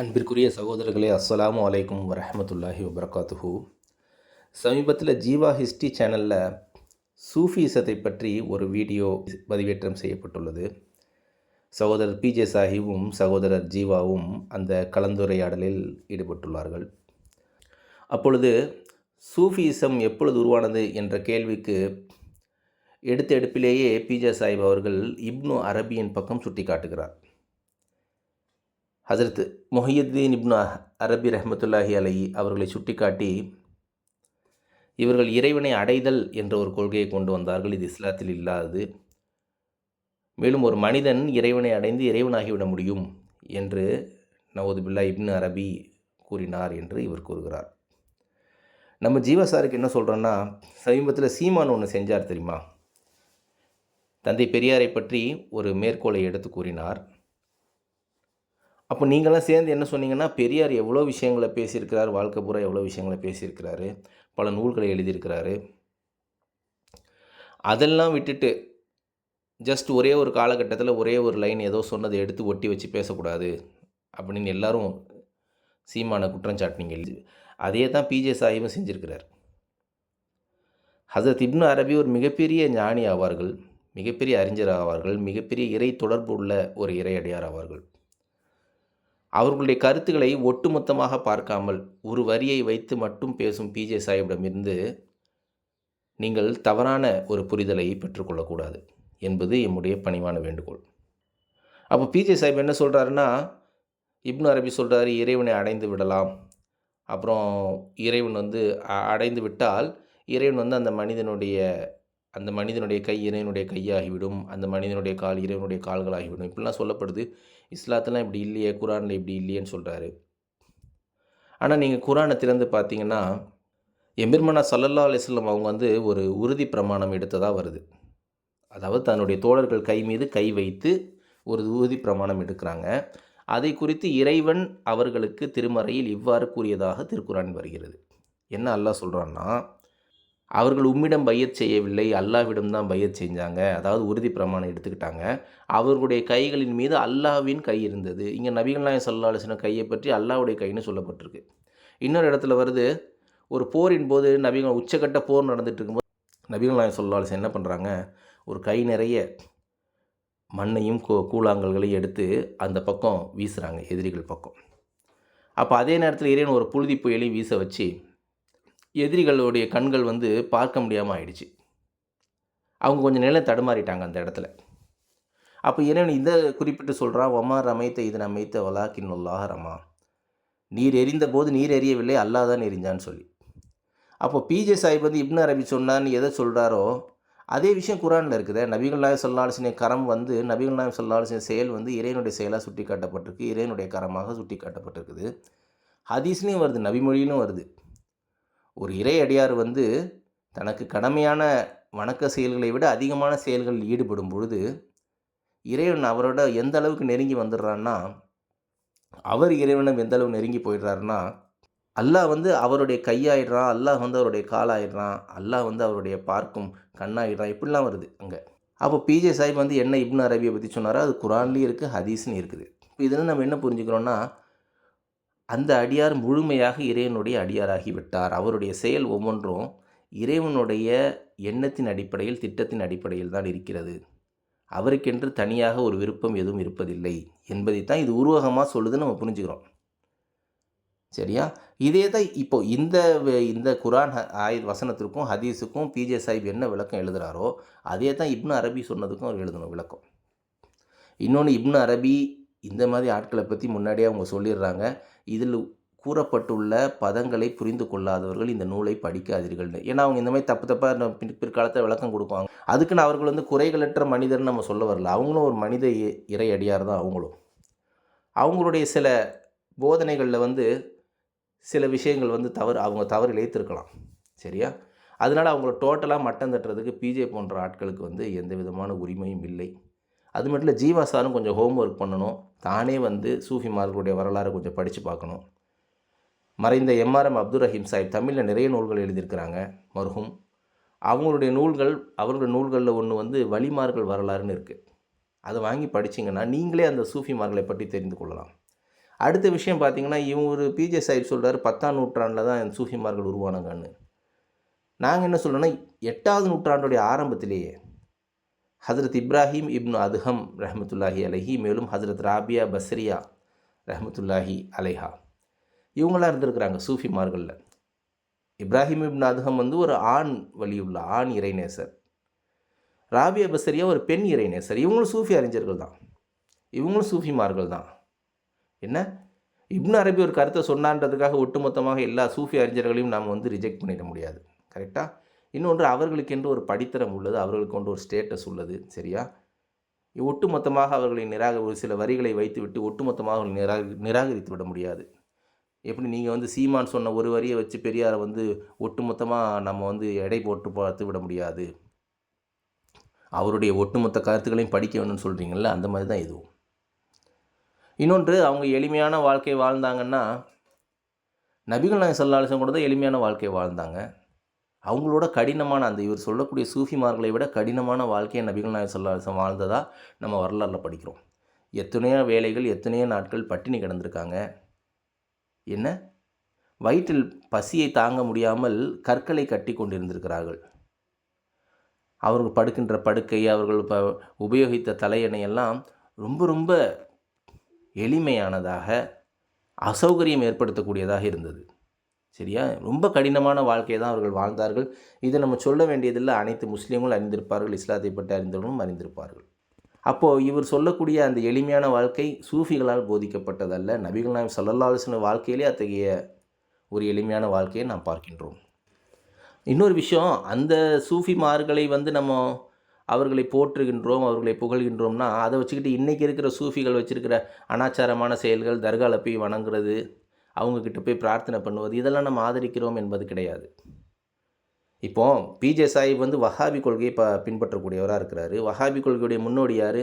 அன்பிற்குரிய சகோதரர்களே அஸ்ஸலாமு அலைக்கும் வரஹமத்துல்லாஹி வபரகாத்துஹு. சமீபத்தில் ஜீவா ஹிஸ்ட்ரி சேனலில் சூஃபிசத்தை பற்றி ஒரு வீடியோ பதிவேற்றம் செய்யப்பட்டுள்ளது. சகோதரர் பிஜே சாஹிபும் சகோதரர் ஜீவாவும் அந்த கலந்துரையாடலில் ஈடுபட்டுள்ளார்கள். அப்பொழுது சூஃபிசம் எப்பொழுது உருவானது என்ற கேள்விக்கு எடுத்த எடுப்பிலேயே பிஜே சாஹிப் அவர்கள் இப்னு அரபியின் பக்கம் சுட்டி காட்டுகிறார் ஹசரத் மொஹியுத்தீன் இப்னா அரபி ரஹமத்துல்லாஹி அலை அவர்களை சுட்டிக்காட்டி இவர்கள் இறைவனை அடைதல் என்ற ஒரு கொள்கையை கொண்டு வந்தார்கள். இது இஸ்லாத்தில் இல்லாதது. மேலும் ஒரு மனிதன் இறைவனை அடைந்து இறைவனாகிவிட முடியும் என்று நவோதுபில்லா இப்னு அரபி கூறினார் என்று இவர் கூறுகிறார். நம்ம ஜீவசாருக்கு என்ன சொல்கிறோன்னா சமீபத்தில் சீமான் ஒன்று செஞ்சார் தெரியுமா? தந்தை பெரியாரை பற்றி ஒரு மேற்கோளை எடுத்து கூறினார். அப்போ நீங்களாம் சேர்ந்து என்ன சொன்னீங்கன்னா பெரியார் எவ்வளோ விஷயங்களை பேசியிருக்கிறார் வாழ்க்கை பூரா எவ்வளோ விஷயங்களை பேசியிருக்கிறாரு பல நூல்களை எழுதியிருக்கிறாரு. அதெல்லாம் விட்டுட்டு ஜஸ்ட் ஒரே ஒரு காலகட்டத்தில் ஒரே ஒரு லைன் ஏதோ சொன்னதை எடுத்து ஒட்டி வச்சு பேசக்கூடாது அப்படின்னு எல்லாரும் சீமான குற்றம் சாட்டினீங்க. அதே தான் பிஜே சாஹிபும் செஞ்சுருக்கிறார். ஹசரத் இப்னு அரபி ஒரு மிகப்பெரிய ஞானி ஆவார்கள் மிகப்பெரிய அறிஞர் ஆவார்கள் மிகப்பெரிய இறை தொடர்பு உள்ள ஒரு இறையடியார் ஆவார்கள். அவர்களுடைய கருத்துக்களை ஒட்டுமொத்தமாக பார்க்காமல் ஒரு வரியை வைத்து மட்டும் பேசும் பிஜே சாஹிப்பிடமிருந்து நீங்கள் தவறான ஒரு புரிதலை பெற்றுக்கொள்ளக்கூடாது என்பது என்னுடைய பணிவான வேண்டுகோள். அப்போ பிஜே சாஹிப் என்ன சொல்கிறாருன்னா இப்னு அரபி சொல்கிறாரு இறைவனை அடைந்து விடலாம். அப்புறம் இறைவன் வந்து அடைந்து விட்டால் இறைவன் வந்து அந்த மனிதனுடைய அந்த மனிதனுடைய கை இறைவனுடைய கையாகிவிடும். அந்த மனிதனுடைய கால் இறைவனுடைய கால்களாகிவிடும். இப்படிலாம் சொல்லப்படுது. இஸ்லாத்தெல்லாம் இப்படி இல்லையே குரானில் இப்படி இல்லையேன்னு சொல்கிறாரு ஆனால் நீங்கள் குரானை திறந்து பார்த்தீங்கன்னா எம்பெருமனா சல்லல்லா அலிஸ்லம் அவங்க வந்து ஒரு உறுதி பிரமாணம் எடுத்ததாக வருது. அதாவது தன்னுடைய தோழர்கள் கை மீது கை வைத்து ஒரு உறுதி பிரமாணம் எடுக்கிறாங்க. அதை குறித்து இறைவன் அவர்களுக்கு திருமறையில் இவ்வாறு கூறியதாக திருக்குறான் வருகிறது. என்ன அல்லாஹ் சொல்கிறான்னா அவர்கள் உம்மிடம் பையச் செய்யவில்லை அல்லாவிடம் தான் பையச் செஞ்சாங்க. அதாவது உறுதி பிரமாணம் எடுத்துக்கிட்டாங்க. அவர்களுடைய கைகளின் மீது அல்லாவின் கை இருந்தது. இங்கே நபிகள் நாயகம் சல்லா அலிஸ்லாம் கையை பற்றி அல்லாவுடைய கைன்னு சொல்லப்பட்டிருக்கு. இன்னொரு இடத்துல வருது ஒரு போரின் போது நபிகள் உச்சக்கட்ட போர் நடந்துட்டு இருக்கும்போது நபிகள் நாயகம் சல்லா அலிஸ்லாம் என்ன பண்ணுறாங்க ஒரு கை நிறைய மண்ணையும் கூ கூழாங்கல்களையும் எடுத்து அந்த பக்கம் வீசுகிறாங்க எதிரிகள் பக்கம். அப்போ அதே நேரத்தில் இறைவன் ஒரு புழுதி புயலையும் வீச வச்சு எதிரிகளுடைய கண்கள் வந்து பார்க்க முடியாமல் ஆயிடுச்சு. அவங்க கொஞ்சம் நேரம் தடுமாறிட்டாங்க அந்த இடத்துல. அப்போ இறைவன் இந்த குறிப்பிட்டு சொல்கிறான் ஒமா ரமைத்த இது அமைத்த வலாக்கின் ஒல்லாக ரமா. நீர் எரிந்த போது நீர் எரியவில்லை அல்லா தான் எரிஞ்சான்னு சொல்லி. அப்போ பிஜே சாஹிப் வந்து இப்னு அரபி சொன்னான்னு எதை சொல்கிறாரோ அதே விஷயம் குரானில் இருக்குது. நபிகள் நாயம் சொல்லாலசினை கரம் வந்து நபிகள் நாயம் சொல்லாலசின செயல் வந்து இறைவனுடைய செயலாக சுட்டி காட்டப்பட்டிருக்கு இறைவனுடைய கரமாக சுட்டி காட்டப்பட்டிருக்குது ஹதீஸ்லேயும் வருது நபிமொழியிலும் வருது. ஒரு இறையடியார் வந்து தனக்கு கடமையான வணக்க செயல்களை விட அதிகமான செயல்களில் ஈடுபடும் பொழுது இறைவன் அவரோட எந்த அளவுக்கு நெருங்கி வந்துடுறான்னா அவர் இறைவனம் எந்த அளவு நெருங்கி போயிடுறாருன்னா அல்லாஹ் வந்து அவருடைய கையாயிடுறான் அல்லாஹ் வந்து அவருடைய காலாயிடுறான் அல்லாஹ் வந்து அவருடைய பார்க்கும் கண்ணாயிடுறான் இப்படிலாம் வருது அங்கே. அப்போ பிஜே சாஹிப் வந்து என்ன இப்னு அரபியை பற்றி சொன்னாரோ அது குரான்லேயும் இருக்குது ஹதீஸ்னு இருக்குது. இப்போ இதில் நம்ம என்ன புரிஞ்சுக்கிறோன்னா அந்த அடியார் முழுமையாக இறைவனுடைய அடியாராகி விட்டார் அவருடைய செயல் ஒவ்வொன்றும் இறைவனுடைய எண்ணத்தின் அடிப்படையில் திட்டத்தின் அடிப்படையில் தான் இருக்கிறது. அவருக்கென்று தனியாக ஒரு விருப்பம் எதுவும் இருப்பதில்லை என்பதைத்தான் இது உருவகமாக சொல்லுதுன்னு நம்ம புரிஞ்சுக்கிறோம். சரியா? இதே தான் இப்போ இந்த இந்த குரான் ஆய் வசனத்திற்கும் ஹதீஸுக்கும் பிஜே சாஹிப் என்ன விளக்கம் எழுதுகிறாரோ அதே தான் இப்னு அரபி சொன்னதுக்கும் அவர் எழுதணும் விளக்கம். இன்னொன்று இப்னு அரபி இந்த மாதிரி ஆட்களை பற்றி முன்னாடியே அவங்க சொல்லிடுறாங்க. இதில் கூறப்பட்டுள்ள பதங்களை புரிந்து கொள்ளாதவர்கள் இந்த நூலை படிக்காதீர்கள்னு. ஏன்னா அவங்க இந்த மாதிரி தப்பு தப்பாக பிற்காலத்தில் விளக்கம் கொடுப்பாங்க. அதுக்குன்னு அவர்கள் வந்து குறைகளற்ற மனிதர்னு நம்ம சொல்ல வரல. அவங்களும் ஒரு மனித இறையடியார் தான் அவங்களும். அவங்களுடைய சில போதனைகளில் வந்து சில விஷயங்கள் வந்து தவறு அவங்க தவறு இழைத்திருக்கலாம். சரியா? அதனால் அவங்கள டோட்டலாக மட்டம் தட்டுறதுக்கு பிஜே போன்ற ஆட்களுக்கு வந்து எந்த விதமான உரிமையும் இல்லை. அது மட்டும் இல்லை ஜீவா சாரும் கொஞ்சம் ஹோம் ஒர்க் பண்ணணும். தானே வந்து சூஃபிமார்களுடைய வரலாறு கொஞ்சம் படித்து பார்க்கணும். மறைந்த எம்ஆர்எம் அப்துல் ரஹீம் சாஹிப் தமிழில் நிறைய நூல்கள் எழுதியிருக்கிறாங்க மருகும் அவங்களுடைய நூல்கள் அவர்களுடைய நூல்களில் ஒன்று வந்து வழிமார்கள் வரலாறுன்னு இருக்குது அதை வாங்கி படிச்சிங்கன்னா நீங்களே அந்த சூஃபிமார்களை பற்றி தெரிந்து கொள்ளலாம். அடுத்த விஷயம் பார்த்தீங்கன்னா இவங்க ஒரு பிஜே சாஹிப் சொல்கிறாரு பத்தாம் நூற்றாண்டில் தான் சூஃபிமார்கள் உருவானாங்கன்னு. நாங்கள் என்ன சொல்கிறோன்னா எட்டாவது நூற்றாண்டுடைய ஆரம்பத்திலேயே ஹசரத் இப்ராஹிம் இப்னு அதுஹம் ரஹமத்துல்லாஹி அலைஹி மேலும் ஹசரத் ராபியா பஸ்ரியா ரஹமத்துல்லாஹி அலைஹா. இவங்களாம் இருந்திருக்கிறாங்க சூஃபிமார்களில். இப்ராஹிம் இப்னு அதுஹம் வந்து ஒரு ஆண் வழியுள்ள ஆண் இறைநேசர். ராபியா பஸ்ரியா ஒரு பெண் இறைநேசர். இவங்களும் சூஃபி அறிஞர்கள் தான். இவங்களும் சூஃபிமார்கள் தான். என்ன? இப்னு அரபி ஒரு கருத்தை சொன்னான்றதுக்காக ஒட்டுமொத்தமாக எல்லா சூஃபி அறிஞர்களையும் நாம் வந்து ரிஜெக்ட் பண்ணிட முடியாது. கரெக்டாக இன்னொன்று அவர்களுக்கென்று ஒரு படித்தரம் உள்ளது அவர்களுக்கு கொண்டு ஒரு ஸ்டேட்டஸ் உள்ளது சரியா? ஒட்டுமொத்தமாக அவர்களை நிராக ஒரு சில வரிகளை வைத்துவிட்டு ஒட்டுமொத்தமாக அவர்களை நிராக நிராகரித்து விட முடியாது. எப்படி நீங்கள் வந்து சீமான் சொன்ன ஒரு வரியை வச்சு பெரியாரை வந்து ஒட்டுமொத்தமாக நம்ம வந்து எடை போட்டு பார்த்து விட முடியாது. அவருடைய ஒட்டுமொத்த கருத்துக்களையும் படிக்க வேணும்னு சொல்கிறீங்கள்ல அந்த மாதிரி தான் இதுவும். இன்னொன்று அவங்க எளிமையான வாழ்க்கை வாழ்ந்தாங்கன்னா நபிகள் நாயகம் சல்லாஹம் கூட தான் எளிமையான வாழ்க்கை வாழ்ந்தாங்க. அவங்களோட கடினமான அந்த இவர் சொல்லக்கூடிய சூஃபிமார்களை விட கடினமான வாழ்க்கையை நபிகள் நாயகம் சொல்லாசம் வாழ்ந்ததாக நம்ம வரலாறில் படிக்கிறோம். எத்தனையோ வேலைகள் எத்தனையோ நாட்கள் பட்டினி கிடந்திருக்காங்க. என்ன? வயிற்றில் பசியை தாங்க முடியாமல் கற்களை கட்டி கொண்டிருந்திருக்கிறார்கள். அவர்கள் படுக்கின்ற படுக்கை அவர்கள் இப்போ உபயோகித்த தலையணையெல்லாம் ரொம்ப ரொம்ப எளிமையானதாக அசௌகரியம் ஏற்படுத்தக்கூடியதாக இருந்தது. சரியா? ரொம்ப கடினமான வாழ்க்கையை தான் அவர்கள் வாழ்ந்தார்கள். இதை நம்ம சொல்ல வேண்டியதில்லை. அனைத்து முஸ்லீம்களும் அறிந்திருப்பார்கள். இஸ்லாத்தை பற்றி அறிந்தவர்களும் அறிந்திருப்பார்கள். அப்போது இவர் சொல்லக்கூடிய அந்த எளிமையான வாழ்க்கை சூஃபிகளால் போதிக்கப்பட்டதல்ல. நபிகள் நாயம் சல்லல்லா வாழ்க்கையிலே அத்தகைய ஒரு எளிமையான வாழ்க்கையை நாம் பார்க்கின்றோம். இன்னொரு விஷயம் அந்த சூஃபிமார்களை வந்து நம்ம அவர்களை போற்றுகின்றோம் அவர்களை புகழ்கின்றோம்னா அதை வச்சுக்கிட்டு இன்றைக்கி இருக்கிற சூஃபிகள் வச்சுருக்கிற அனாச்சாரமான செயல்கள் தர்காவில் போய் வணங்குறது அவங்கக்கிட்ட போய் பிரார்த்தனை பண்ணுவது இதெல்லாம் நம்ம ஆதரிக்கிறோம் என்பது கிடையாது. இப்போ பிஜே சாஹிப் வந்து வஹாபி கொள்கையை ப பின்பற்றக்கூடியவராக இருக்கிறாரு. வஹாபி கொள்கையுடைய முன்னோடி யார்?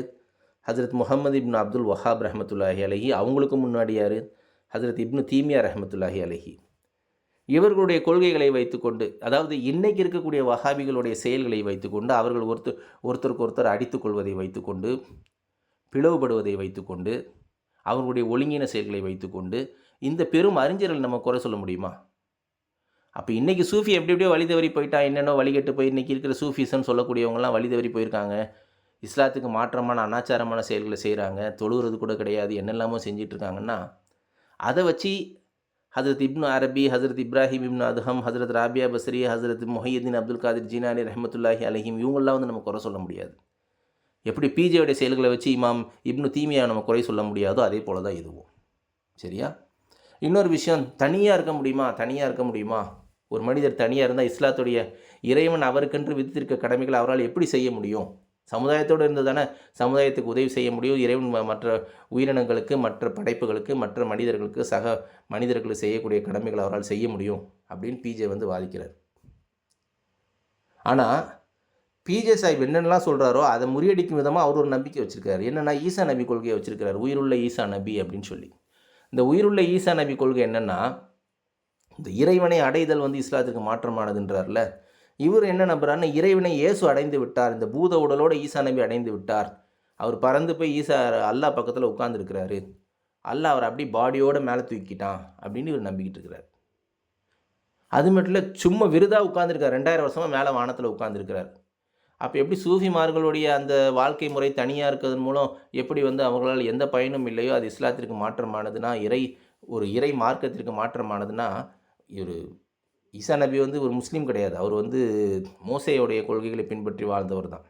ஹஜரத் முகமது இப்னு அப்துல் வஹாப் ரஹமத்துல்லாஹி அலஹி அவங்களுக்கும் முன்னாடி யார்? ஹஜரத் இப்னு தீமியா ரஹமத்துல்லாஹி அலஹி. இவர்களுடைய கொள்கைகளை வைத்துக்கொண்டு அதாவது இன்றைக்கி இருக்கக்கூடிய வஹாபிகளுடைய செயல்களை வைத்துக்கொண்டு அவர்கள் ஒருத்தர் ஒருத்தருக்கு ஒருத்தர் அடித்துக்கொள்வதை வைத்துக்கொண்டு பிளவுபடுவதை வைத்துக்கொண்டு அவர்களுடைய ஒழுங்கின செயல்களை வைத்துக்கொண்டு இந்த பெரும் அறிஞர்கள் நம்ம குறை சொல்ல முடியுமா? அப்போ இன்றைக்கி சூஃபி எப்படி எப்படியோ வழி தவறி போயிட்டா என்னென்னோ வழிகட்டு போய் இன்றைக்கி இருக்கிற சூஃபிசன்னு சொல்லக்கூடியவங்களாம் வழி தவறி போயிருக்காங்க. இஸ்லாத்துக்கு மாற்றமான அனாச்சாரமான செயல்களை செய்கிறாங்க தொழுகிறது கூட கிடையாது. என்னெல்லாமோ செஞ்சிட்ருக்காங்கன்னா அதை வச்சு ஹசரத் இப்னு அரபி ஹசரத் இப்ராஹிம் இப்னு அதுஹம் ஹசரத் ராபியா பஸ்ரி ஹசரத் முஹையீன் அப்துல் காதிர் ஜீனானி ரஹமத்துல்லாஹி அலஹிம் இவங்களாம் வந்து நம்ம குறை சொல்ல முடியாது. எப்படி பிஜேவுடைய செயல்களை வச்சு இமாம் இப்னு தீமியா நம்ம குறை சொல்ல முடியாதோ அதே போல தான் இதுவும். சரியா? இன்னொரு விஷயம் தனியாக இருக்க முடியுமா? தனியாக இருக்க முடியுமா? ஒரு மனிதர் தனியாக இருந்தால் இஸ்லாத்துடைய இறைவன் அவருக்கென்று விதித்திருக்க கடமைகளை அவரால் எப்படி செய்ய முடியும்? சமுதாயத்தோடு இருந்து தானே சமுதாயத்துக்கு உதவி செய்ய முடியும்? இறைவன் மற்ற உயிரினங்களுக்கு மற்ற படைப்புகளுக்கு மற்ற மனிதர்களுக்கு சக மனிதர்களுக்கு செய்யக்கூடிய கடமைகளை அவரால் செய்ய முடியும்? அப்படின்னு பிஜே வந்து வாதிக்கிறார். ஆனால் பிஜே சாஹிப் என்னென்னலாம் சொல்கிறாரோ அதை முறியடிக்கும் விதமாக அவர் ஒரு நம்பிக்கை வச்சுருக்காரு. என்னென்னா ஈசா நபி கொள்கையை வச்சுருக்கிறார். உயிருள்ள ஈசா நபி அப்படின்னு சொல்லி. இந்த உயிருள்ள ஈசா நபி கொள்கை என்னென்னா இந்த இறைவனை அடைதல் வந்து இஸ்லாத்துக்கு மாற்றமானதுன்றார்ல இவர் என்ன நம்புறாருன்னா இறைவனை இயேசு அடைந்து விட்டார் இந்த பூத உடலோடு ஈசா நபி அடைந்து விட்டார். அவர் பறந்து போய் ஈசா அல்லா பக்கத்தில் உட்காந்துருக்கிறாரு அல்லா அவர் அப்படி பாடியோட மேலே தூக்கிட்டான் அப்படின்னு இவர் நம்பிக்கிட்டு இருக்கிறார். அது மட்டும் இல்லை சும்மா விருதாக உட்காந்துருக்கார் ரெண்டாயிரம் வருஷமாக மேலே வானத்தில் உட்காந்துருக்கிறார் அப்போ எப்படி சூஃபிமார்களுடைய அந்த வாழ்க்கை முறை தனியாக இருக்கிறதன் மூலம் எப்படி வந்து அவர்களால் எந்த பயனும் இல்லையோ அது இஸ்லாத்திற்கு மாற்றமானதுன்னா இறை ஒரு இறை மார்க்கத்திற்கு மாற்றமானதுன்னா ஒரு ஈசா நபி வந்து ஒரு முஸ்லீம் கிடையாது. அவர் வந்து மோசையோடைய கொள்கைகளை பின்பற்றி வாழ்ந்தவர் தான்.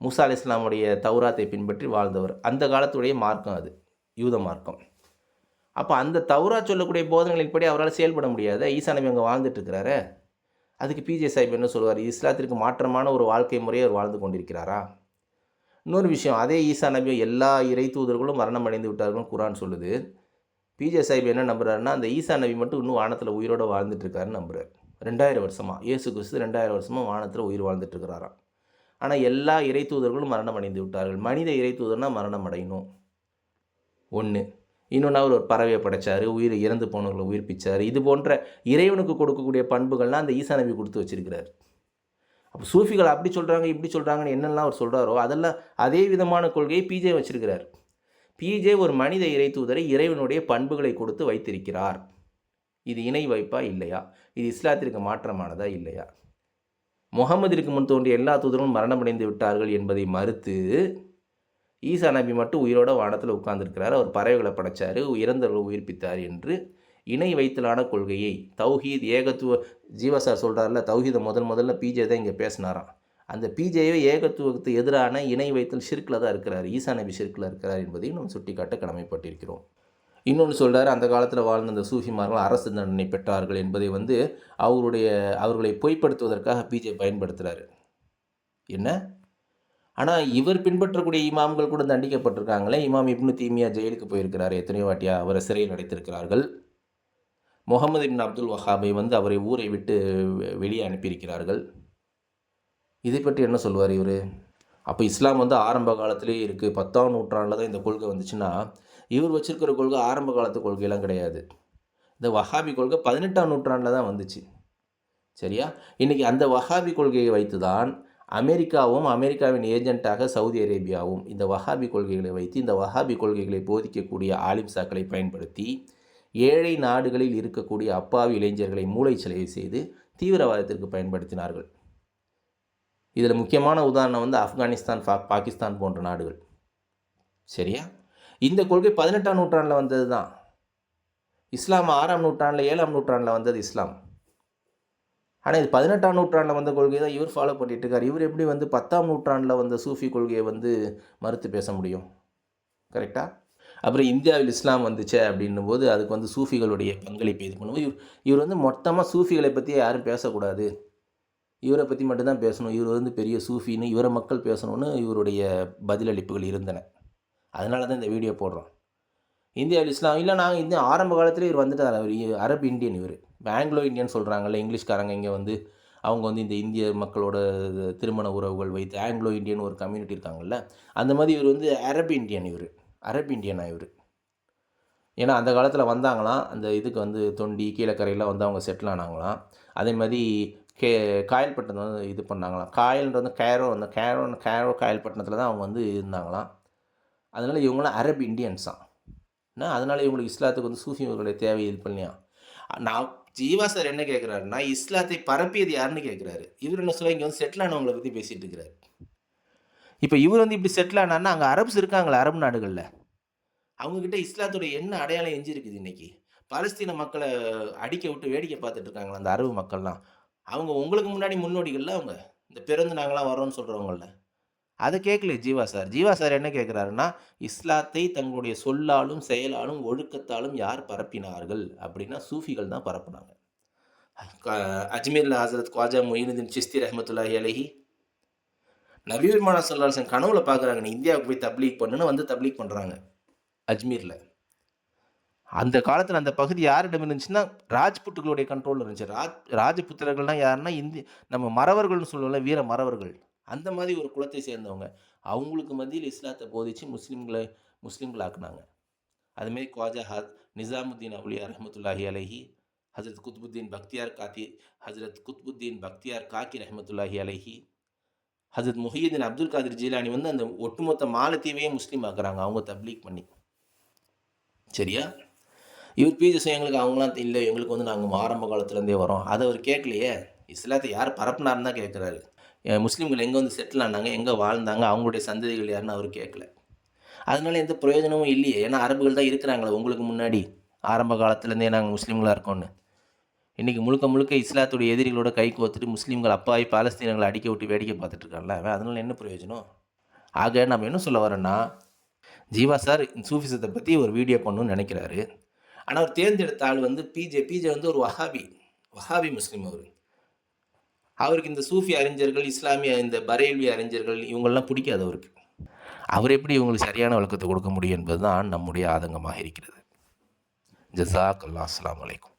மூசா அலி இஸ்லாமுடைய தௌராத்தை பின்பற்றி வாழ்ந்தவர். அந்த காலத்துடைய மார்க்கம் அது யூத மார்க்கம். அப்போ அந்த தௌரா சொல்லக்கூடிய போதனைகளின்படி அவரால் செயல்பட முடியாத? ஈசா நபி அங்கே வாழ்ந்துட்டு இருக்கிறாரு? அதுக்கு பிஜே சாஹிப் என்ன சொல்லுவார்? இஸ்லாத்திற்கு மாற்றமான ஒரு வாழ்க்கை முறையை அவர் வாழ்ந்து கொண்டிருக்கிறாரா? இன்னொரு விஷயம் அதே ஈசா நபி எல்லா இறை தூதர்களும் மரணம் அடைந்து விட்டார்கள் குரான் சொல்லுது. பிஜே சாஹிப் என்ன நம்புறாருன்னா அந்த ஈசா நபி மட்டும் இன்னும் வானத்தில் உயிரோடு வாழ்ந்துட்டுருக்காருன்னு நம்புறாரு. ரெண்டாயிரம் வருஷமாக இயேசு கிறிஸ்து ரெண்டாயிரம் வருஷமாக வானத்தில் உயிர் வாழ்ந்துட்டுருக்கிறாராம் ஆனால் எல்லா இறை தூதர்களும் மரணம் அடைந்து விட்டார்கள். மனித இறை தூதர்னால் மரணம் அடையணும். ஒன்று இன்னொன்று அவர் ஒரு பறவையை படைச்சார் உயிர் இறந்து போனவர்களை உயிர்ப்பிச்சார். இது போன்ற இறைவனுக்கு கொடுக்கக்கூடிய பண்புகள்லாம் அந்த ஈசா நபி கொடுத்து வச்சிருக்கிறார். அப்போ சூஃபிகள் அப்படி சொல்கிறாங்க இப்படி சொல்கிறாங்கன்னு என்னெல்லாம் அவர் சொல்கிறாரோ அதெல்லாம் அதே விதமான கொள்கையை பிஜே வச்சிருக்கிறார். பிஜே ஒரு மனித இறை தூதரை இறைவனுடைய பண்புகளை கொடுத்து வைத்திருக்கிறார். இது இணை வைப்பா இல்லையா? இது இஸ்லாத்திற்கு மாற்றமானதா இல்லையா? முகமதிற்கு முன் தோன்றிய எல்லா தூதரும் மரணமடைந்து விட்டார்கள் என்பதை மறுத்து ஈசா நபி மட்டும் உயிரோட வானத்தில் உட்கார்ந்துருக்கிறார். அவர் பறவைகளை படைச்சார் இறந்தவர்களை உயிர்ப்பித்தார் என்று. இணை வைத்தலான கொள்கையை தௌஹீத் ஏகத்துவ ஜீவா சார் சொல்கிறார்ல தௌஹீதை முதல் முதல்ல பிஜே தான் இங்கே பேசினாராம். அந்த பிஜேவே ஏகத்துவத்துக்கு எதிரான இணை வைத்தல் ஷிர்கில் தான் இருக்கிறார். ஈசா நபி ஷிர்கில் இருக்கிறார் என்பதையும் நம்ம சுட்டிக்காட்ட கடமைப்பட்டிருக்கிறோம். இன்னொன்று சொல்கிறார் அந்த காலத்தில் வாழ்ந்த அந்த சூஃபிமார்கள் அரசு தண்டனை பெற்றார்கள் என்பதை வந்து அவருடைய அவர்களை பொய்ப்படுத்துவதற்காக பிஜே பயன்படுத்துகிறாரு என்ன? ஆனால் இவர் பின்பற்றக்கூடிய இமாம்கள் கூட தண்டிக்கப்பட்டிருக்காங்களே. இமாம் இப்னு தீமியா ஜெயிலுக்கு போயிருக்கிறார். எத்தனையோ வாட்டியா அவரை சிறையில் அடைத்திருக்கிறார்கள். முகமது இப்னு அப்துல் வஹாபை வந்து அவரை ஊரை விட்டு வெளியே அனுப்பியிருக்கிறார்கள். இதை பற்றி என்ன சொல்லுவார் இவர்? அப்போ இஸ்லாம் வந்து ஆரம்ப காலத்திலே இருக்குது பத்தாம் நூற்றாண்டில் தான் இந்த கொள்கை வந்துச்சுன்னா இவர் வச்சுருக்கிற கொள்கை ஆரம்ப காலத்து கொள்கையெல்லாம் கிடையாது. இந்த வஹாபி கொள்கை பதினெட்டாம் நூற்றாண்டில் தான் வந்துச்சு. சரியா? இன்றைக்கி அந்த வஹாபி கொள்கையை வைத்து தான் அமெரிக்காவும் அமெரிக்காவின் ஏஜென்ட்டாக சவுதி அரேபியாவும் இந்த வஹாபி கொள்கைகளை வைத்து இந்த வஹாபி கொள்கைகளை போதிக்கக்கூடிய ஆலிம்சாக்களை பயன்படுத்தி ஏழை நாடுகளில் இருக்கக்கூடிய அப்பாவி இளைஞர்களை மூளைச்சலவை செய்து தீவிரவாதத்திற்கு பயன்படுத்தினார்கள். இதில் முக்கியமான உதாரணம் வந்து ஆப்கானிஸ்தான் பா பாகிஸ்தான் போன்ற நாடுகள். சரியா? இந்த கொள்கை பதினெட்டாம் நூற்றாண்டில் வந்தது தான் இஸ்லாம் ஆறாம் நூற்றாண்டில் ஏழாம் நூற்றாண்டில் வந்தது இஸ்லாம். ஆனால் இது பதினெட்டாம் நூற்றாண்டில் வந்த கொள்கையை தான் இவர் ஃபாலோ பண்ணிட்டு இருக்கார் இவர் எப்படி வந்து பத்தாம் நூற்றாண்டில் வந்த சூஃபி கொள்கையை வந்து மறுத்து பேச முடியும்? கரெக்டாக அப்புறம் இந்தியாவில் இஸ்லாம் வந்துச்சே அப்படின்னும் போது அதுக்கு வந்து சூஃபிகளுடைய பங்களிப்பு இது பண்ணும்போது இவர் இவர் வந்து மொத்தமாக சூஃபிகளை பற்றி யாரும் பேசக்கூடாது. இவரை பற்றி மட்டும்தான் பேசணும். இவர் வந்து பெரிய சூஃபின்னு இவரை மக்கள் பேசணும்னு இவருடைய பதிலளிப்புகள் இருந்தன. அதனால தான் இந்த வீடியோ போடுறோம். இந்தியாவில் இஸ்லாம் இல்லை நாங்கள் இந்த ஆரம்ப காலத்தில் இவர் வந்துட்டார். அவர் அரபு இந்தியன் இவர். ஆங்கிலோ இந்தியன் சொல்கிறாங்கல்ல இங்கிலீஷ்காரங்க இங்கே வந்து அவங்க வந்து இந்த இந்திய மக்களோட திருமண உறவுகள் வைத்து ஆங்கிலோ இந்தியன் ஒரு கம்யூனிட்டி இருக்காங்கல்ல அந்த மாதிரி இவர் வந்து அரபு இந்தியன் இவர். அரபு இந்தியனா இவர். ஏன்னா அந்த காலத்தில் வந்தாங்களாம் அந்த இதுக்கு வந்து தொண்டி கீழக்கரையெல்லாம் வந்து அவங்க செட்டில் ஆனாங்களாம். அதே மாதிரி கே காயல்பட்டினம் வந்து இது பண்ணாங்களாம். காயல்ன்றது வந்து கேரோ அந்த கேரோ கேரோ காயல்பட்டினத்தில் தான் அவங்க வந்து இருந்தாங்களாம். அதனால் இவங்களாம் அரபு இந்தியன்ஸ் தான் என்ன அதனால் இவங்களுக்கு இஸ்லாத்துக்கு வந்து சூஃபியர்களுடைய தேவை இது பண்ணியா? நான் ஜீவா சார் என்ன கேட்குறாருன்னா இஸ்லாத்தை பரப்பியது யாருன்னு கேட்குறாரு இவர் என்ன சொல்ல இங்கே வந்து செட்டில் ஆனவங்களை பற்றி பேசிகிட்டு இருக்கிறாரு. இப்போ இவர் வந்து இப்படி செட்டில் ஆனார்னா அங்கே அரபுஸ் இருக்காங்களே அரபு நாடுகளில். அவங்கக்கிட்ட இஸ்லாத்துடைய என்ன அடையாளம் எஞ்சி இருக்குது இன்றைக்கி பாலஸ்தீன மக்களை அடிக்க விட்டு வேடிக்கை பார்த்துட்டு இருக்காங்களா அந்த அரபு மக்கள்லாம். அவங்க உங்களுக்கு முன்னாடி முன்னோடிகளில் அவங்க? இந்த பிறந்து நாங்களாம் வரோம்னு சொல்கிறவங்கள அதை கேட்கல ஜீவா சார். ஜீவா சார் என்ன கேட்குறாருன்னா இஸ்லாத்தை தங்களுடைய சொல்லாலும் செயலாலும் ஒழுக்கத்தாலும் யார் பரப்பினார்கள் அப்படின்னா சூஃபிகள் தான் பரப்புனாங்க. அஜ்மீரில் ஹசரத் குவாஜா மொயினுதீன் சிஸ்தி ரஹமத்துல்லாஹி அலஹி. நவீர்மான சொல்லாசன் கனவுல பார்க்குறாங்க நீ இந்தியாவுக்கு போய் தப்லீக் பண்ணுன்னு வந்து தப்லீக் பண்ணுறாங்க அஜ்மீரில். அந்த காலத்தில் அந்த பகுதி யாரிடம் இருந்துச்சுன்னா ராஜ்புட்டுகளுடைய கண்ட்ரோலில் இருந்துச்சு. ராஜ் ராஜபுத்திரர்கள்னால் யாருன்னா இந்தி நம்ம மறவர்கள்னு சொல்லுவோம்ல வீர மறவர்கள். அந்த மாதிரி ஒரு குலத்தை சேர்ந்தவங்க. அவங்களுக்கு மத்தியில் இஸ்லாத்தை போதிச்சு முஸ்லீம்களை முஸ்லீம்களாக்குனாங்க. அதுமாரி குவாஜா ஹத் நிசாமுத்தீன் அவுலியா ரஹமத்துல்லாஹி அலஹி ஹசரத் குத்புத்தீன் பக்தியார் காத்தி ஹசரத் குத்புத்தீன் பக்தியார் காக்கி ரஹமத்துல்லாஹி அலஹி ஹசரத் முஹியுதீன் அப்துல் காதிர் ஜீலானி வந்து அந்த ஒட்டுமொத்த மாலத்தீவையே முஸ்லீம் ஆக்குறாங்க. அவங்க தப்லீக் பண்ணி. சரியா? இவர் பிஜிஎஸ் எங்களுக்கு அவங்களாம் இல்லை எங்களுக்கு வந்து நாங்கள் ஆரம்ப காலத்துலேருந்தே வரோம். அதை அவர் கேட்கலையே இஸ்லாத்தை யார் பரப்புனாருன்னு தான் கேட்குறாரு முஸ்லீம்கள் எங்கே வந்து செட்டில் ஆனாங்க எங்கே வாழ்ந்தாங்க அவங்களுடைய சந்ததிகள் யாருன்னு அவர் கேட்கல அதனால எந்த பிரயோஜனமும் இல்லையே. ஏன்னா அரபுகள் தான் இருக்கிறாங்களே உங்களுக்கு முன்னாடி. ஆரம்ப காலத்துலேருந்தே நாங்கள் முஸ்லீம்களாக இருக்கோன்னு இன்றைக்கி முழுக்க முழுக்க இஸ்லாத்துடைய எதிரிகளோட கை கோத்துட்டு முஸ்லீம்கள் அப்பாவி பாலஸ்தீனங்களை அடிக்க விட்டு வேடிக்கை பார்த்துட்ருக்காங்கள அதனால் என்ன பிரயோஜனம்? ஆக நம்ம என்ன சொல்ல வரோன்னா ஜீவா சார் சூஃபிசத்தை பற்றி ஒரு வீடியோ பண்ணணும்னு நினைக்கிறாரு. ஆனால் அவர் தேர்ந்தெடுத்த ஆள் வந்து பிஜே பிஜே வந்து ஒரு வஹாபி வஹாபி முஸ்லீம் அவர். அவருக்கு இந்த சூஃபி அறிஞர்கள் இஸ்லாமிய இந்த பரேல்வி அறிஞர்கள் இவங்கெல்லாம் பிடிக்காது அவருக்கு. அவர் எப்படி இவங்களுக்கு சரியான விளக்கத்தை கொடுக்க முடியும் என்பது தான் நம்முடைய ஆதங்கமாக இருக்கிறது. ஜசாக் அல்லா அஸ்லாம் வலைக்கும்